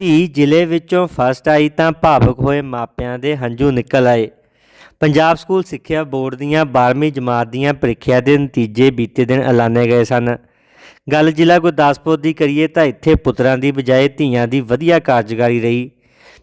ਧੀ ਜ਼ਿਲ੍ਹੇ ਵਿੱਚੋਂ ਫਸਟ ਆਈ ਤਾਂ ਭਾਵਕ ਹੋਏ ਮਾਪਿਆਂ ਦੇ ਹੰਝੂ ਨਿਕਲ ਆਏ। ਪੰਜਾਬ ਸਕੂਲ ਸਿੱਖਿਆ ਬੋਰਡ ਦੀਆਂ 12ਵੀਂ ਜਮਾਤ ਦੀਆਂ ਪ੍ਰੀਖਿਆ ਦੇ ਨਤੀਜੇ ਬੀਤੇ ਦਿਨ ਐਲਾਨੇ ਗਏ ਸਨ। ਗੱਲ ਜ਼ਿਲ੍ਹਾ ਗੁਰਦਾਸਪੁਰ ਦੀ ਕਰੀਏ ਤਾਂ ਇੱਥੇ ਪੁੱਤਰਾਂ ਦੀ ਬਜਾਏ ਧੀਆਂ ਦੀ ਵਧੀਆ ਕਾਰਜਕਾਰੀ ਰਹੀ।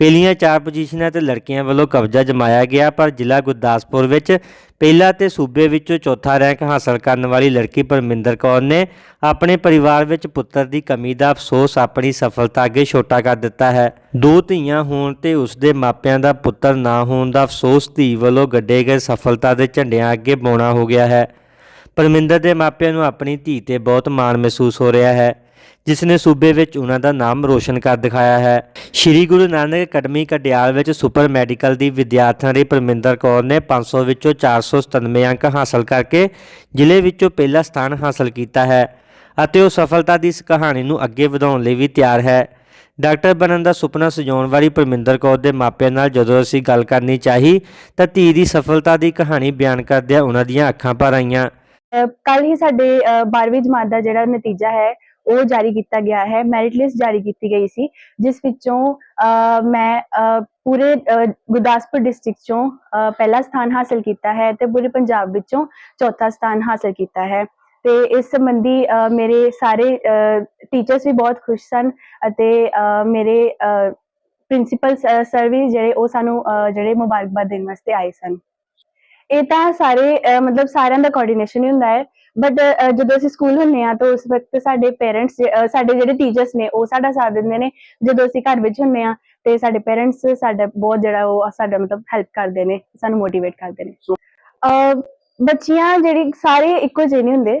ਪਹਿਲੀਆਂ ਚਾਰ ਪੋਜੀਸ਼ਨਾਂ ਤੇ ਲੜਕੀਆਂ ਵੱਲੋਂ ਕਬਜ਼ਾ ਜਮਾਇਆ ਗਿਆ, ਪਰ ਜ਼ਿਲ੍ਹਾ ਗੁਰਦਾਸਪੁਰ ਵਿੱਚ ਪਹਿਲਾ ਤੇ ਸੂਬੇ ਵਿੱਚੋਂ ਚੌਥਾ ਰੈਂਕ ਹਾਸਲ ਕਰਨ ਵਾਲੀ ਲੜਕੀ ਪਰਮਿੰਦਰ ਕੌਰ ਨੇ ਆਪਣੇ ਪਰਿਵਾਰ ਵਿੱਚ ਪੁੱਤਰ ਦੀ ਕਮੀ ਦਾ ਅਫਸੋਸ ਆਪਣੀ ਸਫਲਤਾ ਅੱਗੇ ਛੋਟਾ ਕਰ ਦਿੱਤਾ ਹੈ। ਦੋ ਧੀਆਂ ਹੋਣ ਤੇ ਉਸਦੇ ਮਾਪਿਆਂ ਦਾ ਪੁੱਤਰ ਨਾ ਹੋਣ ਦਾ ਅਫਸੋਸ ਧੀ ਵੱਲੋਂ ਗੱਡੇ ਗਏ ਸਫਲਤਾ ਦੇ ਝੰਡਿਆਂ ਅੱਗੇ ਬੋਣਾ ਹੋ ਗਿਆ ਹੈ। ਪਰਮਿੰਦਰ ਦੇ ਮਾਪਿਆਂ ਨੂੰ ਆਪਣੀ ਧੀ ਤੇ ਬਹੁਤ ਮਾਣ ਮਹਿਸੂਸ ਹੋ ਰਿਹਾ ਹੈ। ਜਿਸ ਨੇ ਸੂਬੇ ਵਿੱਚ ਉਹਨਾਂ ਦਾ ਨਾਮ ਰੋਸ਼ਨ ਕਰ ਦਿਖਾਇਆ ਹੈ। ਸ਼੍ਰੀ ਗੁਰੂ ਨਾਨਕ ਅਕੈਡਮੀ ਕਟਿਆਲ ਵਿੱਚ ਸੁਪਰ ਮੈਡੀਕਲ ਦੀ ਵਿਦਿਆਰਥਣ ਰਹੀ ਪਰਮਿੰਦਰ ਕੌਰ ਨੇ 500 ਵਿੱਚੋਂ 497 ਅੰਕ ਹਾਸਲ ਕਰਕੇ ਜ਼ਿਲ੍ਹੇ ਵਿੱਚੋਂ ਪਹਿਲਾ ਸਥਾਨ ਹਾਸਲ ਕੀਤਾ ਹੈ ਅਤੇ ਉਹ ਸਫਲਤਾ ਦੀ ਇਸ ਕਹਾਣੀ ਨੂੰ ਅੱਗੇ ਵਧਾਉਣ ਲਈ ਵੀ ਤਿਆਰ ਹੈ। ਡਾਕਟਰ ਬਣਨ ਦਾ ਸੁਪਨਾ ਸਜਾਉਣ ਵਾਲੀ ਪਰਮਿੰਦਰ ਕੌਰ ਦੇ ਮਾਪਿਆਂ ਨਾਲ ਜਦੋਂ ਅਸੀਂ ਗੱਲ ਕਰਨੀ ਚਾਹੀ ਤਾਂ ਧੀ ਦੀ ਸਫਲਤਾ ਦੀ ਕਹਾਣੀ ਬਿਆਨ ਕਰਦਿਆਂ ਉਹਨਾਂ ਦੀਆਂ ਅੱਖਾਂ ਭਰ ਆਈਆਂ। ਕੱਲ ਹੀ ਸਾਡੇ 12ਵੀਂ ਜਮਾਤ ਦਾ ਜਿਹੜਾ ਨਤੀਜਾ ਹੈ ਉਹ ਜਾਰੀ ਕੀਤਾ ਗਿਆ ਹੈ ਮੈਰਿਟ ਲਿਸਟ ਜਾਰੀ ਕੀਤੀ ਗਈ ਸੀ, ਜਿਸ ਵਿੱਚੋਂ ਮੈਂ ਪੂਰੇ ਗੁਰਦਾਸਪੁਰ ਡਿਸਟ੍ਰਿਕਟ ਚੋਂ ਪਹਿਲਾ ਸਥਾਨ ਹਾਸਲ ਕੀਤਾ ਹੈ ਤੇ ਪੂਰੇ ਪੰਜਾਬ ਵਿੱਚੋਂ ਚੌਥਾ ਸਥਾਨ ਹਾਸਲ ਕੀਤਾ ਹੈ। ਤੇ ਇਸ ਸੰਬੰਧੀ ਮੇਰੇ ਸਾਰੇ ਟੀਚਰਸ ਵੀ ਬਹੁਤ ਖੁਸ਼ ਸਨ ਅਤੇ ਮੇਰੇ ਪ੍ਰਿੰਸੀਪਲ ਸਰ ਵੀ ਜਿਹੜੇ ਉਹ ਸਾਨੂੰ ਜਿਹੜੇ ਮੁਬਾਰਕਬਾਦ ਦੇਣ ਵਾਸਤੇ ਆਏ ਸਨ। ਇਹ ਤਾਂ ਸਾਰੇ ਮਤਲਬ ਸਾਰਿਆਂ ਦਾ ਕੋਆਰਡੀਨੇਸ਼ਨ ਹੀ ਹੁੰਦਾ ਹੈ। ਬਟ ਜਦੋਂ ਅਸੀਂ ਸਕੂਲ ਹੁੰਨੇ ਆ ਤਾਂ ਉਸ ਵਕਤ ਸਾਡੇ ਪੇਰੈਂਟਸ ਸਾਡੇ ਜਿਹੜੇ ਟੀਚਰਸ ਨੇ ਉਹ ਸਾਡਾ ਸਾਥ ਦਿੰਦੇ ਨੇ। ਜਦੋਂ ਅਸੀਂ ਘਰ ਵਿੱਚ ਹੁੰਨੇ ਆ ਤੇ ਸਾਡੇ ਪੇਰੈਂਟਸ ਸਾਡਾ ਬਹੁਤ ਜਿਹੜਾ ਉਹ ਸਾਡਾ ਮਤਲਬ ਹੈਲਪ ਕਰਦੇ ਨੇ ਸਾਨੂੰ ਮੋਟੀਵੇਟ ਕਰਦੇ ਨੇ। ਬੱਚੀਆਂ ਜਿਹੜੀ ਸਾਰੇ ਇੱਕੋ ਜਿਹੇ ਨਹੀਂ ਹੁੰਦੇ।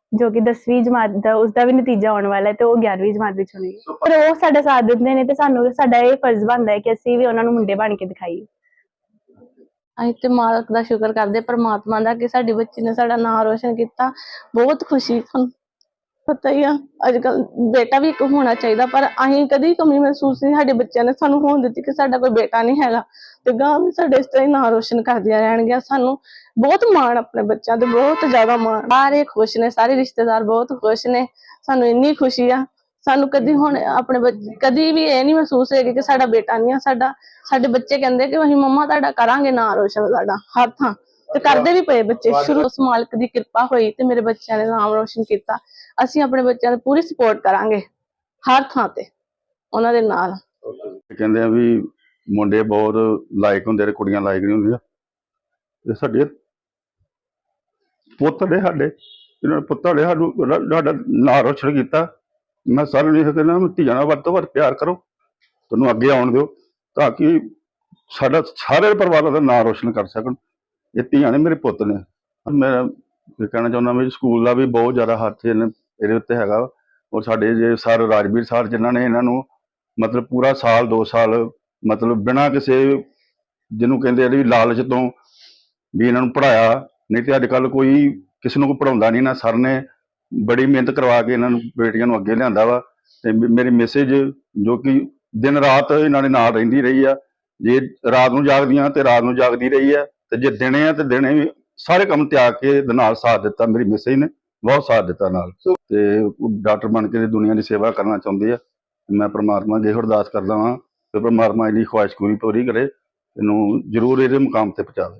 ਜੋ ਕਿ 10ਵੀਂ ਜਮਾਤ ਦਾ ਉਸਦਾ ਵੀ ਨਤੀਜਾ ਆਉਣ ਵਾਲਾ ਹੈ ਤੇ ਉਹ 11ਵੀਂ ਜਮਾਤ ਵਿੱਚ ਹੋਣੀ ਹੈ। ਪਰ ਉਹ ਸਾਡਾ ਸਾਥ ਦਿੰਦੇ ਨੇ ਤੇ ਸਾਨੂੰ, ਸਾਡਾ ਇਹ ਫਰਜ਼ ਬਣਦਾ ਹੈ ਕਿ ਅਸੀਂ ਵੀ ਉਹਨਾਂ ਨੂੰ ਮੁੰਡੇ ਬਣ ਕੇ ਦਿਖਾਈਏ। ਅਸੀਂ ਤੇ ਮਾਲਕ ਦਾ ਸ਼ੁਕਰ ਕਰਦੇ, ਪਰਮਾਤਮਾ ਦਾ ਕਿ ਸਾਡੀ ਬੱਚੀ ਨੇ ਸਾਡਾ ਨਾਮ ਰੋਸ਼ਨ ਕੀਤਾ। ਬਹੁਤ ਖੁਸ਼ੀ ਸਾਨੂੰ ਪਤਾ ਹੀ ਆ ਅੱਜ ਕੱਲ ਬੇਟਾ ਵੀ ਇੱਕ ਹੋਣਾ ਚਾਹੀਦਾ ਪਰ ਅਸੀਂ ਕਦੀ ਕਮੀ ਮਹਿਸੂਸ ਨਹੀਂ ਸਾਡੇ ਬੱਚਿਆਂ ਨੇ ਸਾਨੂੰ ਹੋਣ ਦਿੱਤੀ ਕਿ ਸਾਡਾ ਕੋਈ ਬੇਟਾ ਨਹੀਂ ਹੈਗਾ। ਤੇ ਗਾਂ ਵੀ ਸਾਡੇ ਇਸ ਤਰ੍ਹਾਂ ਹੀ ਨਾਮ ਰੋਸ਼ਨ ਕਰਦੀਆਂ ਰਹਿਣਗੀਆਂ। ਸਾਨੂੰ ਬਹੁਤ ਮਾਣ ਆਪਣੇ ਬੱਚਿਆਂ ਤੇ ਬਹੁਤ ਜ਼ਿਆਦਾ ਮਾਣ। ਸਾਰੇ ਖੁਸ਼ ਨੇ ਸਾਰੇ ਰਿਸ਼ਤੇਦਾਰ ਬਹੁਤ ਖੁਸ਼ ਨੇ। ਸਾਨੂੰ ਇੰਨੀ ਖੁਸ਼ੀ ਆ। ਸਾਨੂੰ ਕਦੀ ਹੁਣ ਆਪਣੇ ਕਦੀ ਵੀ ਇਹ ਨਹੀਂ ਮਹਿਸੂਸ ਹੋਏਗਾ ਕਿ ਸਾਡਾ ਬੇਟਾ ਨਹੀਂ ਆ ਸਾਡਾ ਸਾਡੇ ਬੱਚੇ ਕਹਿੰਦੇ ਕਿ ਅਸੀਂ ਮੰਮਾ ਤੁਹਾਡਾ ਕਰਾਂਗੇ ਨਾਂ ਰੋਸ਼ਨ ਸਾਡਾ ਹਰ ਥਾਂ ਤੇ ਕਰਦੇ ਵੀ ਪਏ ਬੱਚੇ ਸ਼ੁਰੂ ਉਸ ਮਾਲਕ ਦੀ ਕਿਰਪਾ ਹੋਈ ਤੇ ਮੇਰੇ ਬੱਚਿਆਂ ਨੇ ਨਾਮ ਰੋਸ਼ਨ ਕੀਤਾ। ਅਸੀਂ ਆਪਣੇ ਬੱਚਿਆਂ ਦੀ ਪੂਰੀ ਸਪੋਰਟ ਕਰਾਂਗੇ, ਹਰ ਥਾਂ ਤੇ, ਉਹਨਾਂ ਦੇ ਨਾਲ। ਕਹਿੰਦੇ ਆ ਵੀ ਮੁੰਡੇ ਬਹੁਤ ਲਾਇਕ ਹੁੰਦੇ ਤੇ ਕੁੜੀਆਂ ਲਾਇਕ ਨਹੀਂ ਹੁੰਦੀਆਂ। ਤੇ ਸਾਡੇ ਪੁੱਤ ਸਾਡੇ, ਇਹਨਾਂ ਨੇ ਪੁੱਤਾਂ ਸਾਨੂੰ ਸਾਡਾ ਨਾਂ ਰੋਸ਼ਨ ਕੀਤਾ। ਮੈਂ ਸਾਰਿਆਂ ਨੂੰ ਇਹ ਕਹਿੰਦਾ ਵੀ ਧੀਆਂ ਨਾਲ ਵੱਧ ਤੋਂ ਵੱਧ ਪਿਆਰ ਕਰੋ, ਤੁਹਾਨੂੰ ਅੱਗੇ ਆਉਣ ਦਿਓ, ਤਾਂ ਕਿ ਸਾਡਾ ਸਾਰੇ ਪਰਿਵਾਰ ਦਾ ਨਾਂ ਰੋਸ਼ਨ ਕਰ ਸਕਣ। ਇਹ ਧੀਆਂ ਨੇ ਮੇਰੇ ਪੁੱਤ ਨੇ। ਮੈਂ ਇਹ ਕਹਿਣਾ ਚਾਹੁੰਦਾ ਵੀ ਸਕੂਲ ਦਾ ਵੀ ਬਹੁਤ ਜ਼ਿਆਦਾ ਹੱਥ ਇਹਨੇ ਇਹਦੇ ਉੱਤੇ ਹੈਗਾ ਵਾ। ਔਰ ਸਾਡੇ ਜੇ ਸਰ ਰਾਜਵੀਰ ਸਰ ਜਿਨ੍ਹਾਂ ਨੇ ਇਹਨਾਂ ਨੂੰ ਮਤਲਬ ਪੂਰਾ ਸਾਲ 2 ਸਾਲ ਮਤਲਬ ਬਿਨਾਂ ਕਿਸੇ ਜਿਹਨੂੰ ਕਹਿੰਦੇ ਆ ਵੀ ਲਾਲਚ ਤੋਂ ਵੀ ਇਹਨਾਂ ਨੂੰ ਪੜਾਇਆ ਨਹੀਂ ਤੇ ਅੱਜ ਕੱਲ ਕੋਈ ਕਿਸੇ ਨੂੰ ਕੋਈ ਪੜਾਉਂਦਾ ਨਹੀਂ ਨਾ। ਸਰ ਨੇ ਬੜੀ ਮਿਹਨਤ ਕਰਵਾ ਕੇ ਇਹਨਾਂ ਨੂੰ ਬੇਟੀਆਂ ਨੂੰ ਅੱਗੇ ਲਿਆਂਦਾ ਵਾ। ਤੇ ਮੇਰੀ ਮੈਸੇਜ ਜੋ ਕਿ ਦਿਨ ਰਾਤ ਇਹਨਾਂ ਦੇ ਨਾਲ ਰਹਿੰਦੀ ਰਹੀ ਆ। ਜੇ ਰਾਤ ਨੂੰ ਜਾਗਦੀਆਂ ਤੇ ਰਾਤ ਨੂੰ ਜਾਗਦੀ ਰਹੀ ਆ। ਤੇ ਜੇ ਦਿਨੇ ਆ ਤੇ ਦਿਨੇ ਵੀ ਸਾਰੇ ਕੰਮ ਤਿਆਗ ਕੇ ਇਹਦੇ ਨਾਲ ਸਾਥ ਦਿੱਤਾ ਮੇਰੀ ਮੈਸੇਜ ਨੇ। ਬਹੁਤ ਸਾਥ ਦਿੱਤਾ ਨਾਲ। ਤੇ ਡਾਕਟਰ ਬਣ ਕੇ ਦੁਨੀਆ ਦੀ ਸੇਵਾ ਕਰਨਾ ਚਾਹੁੰਦੇ ਆ। ਮੈਂ ਪਰਮਾਤਮਾ ਅੱਗੇ ਅਰਦਾਸ ਕਰਦਾ ਹਾਂ ਕਿ ਪਰਮਾਤਮਾ ਇਹਦੀ ਖੁਆਇਸ਼ ਪੂਰੀ ਪੂਰੀ ਕਰੇ, ਇਹਨੂੰ ਜ਼ਰੂਰ ਇਹਦੇ ਮੁਕਾਮ ਤੇ ਪਹੁੰਚਾਵੇ।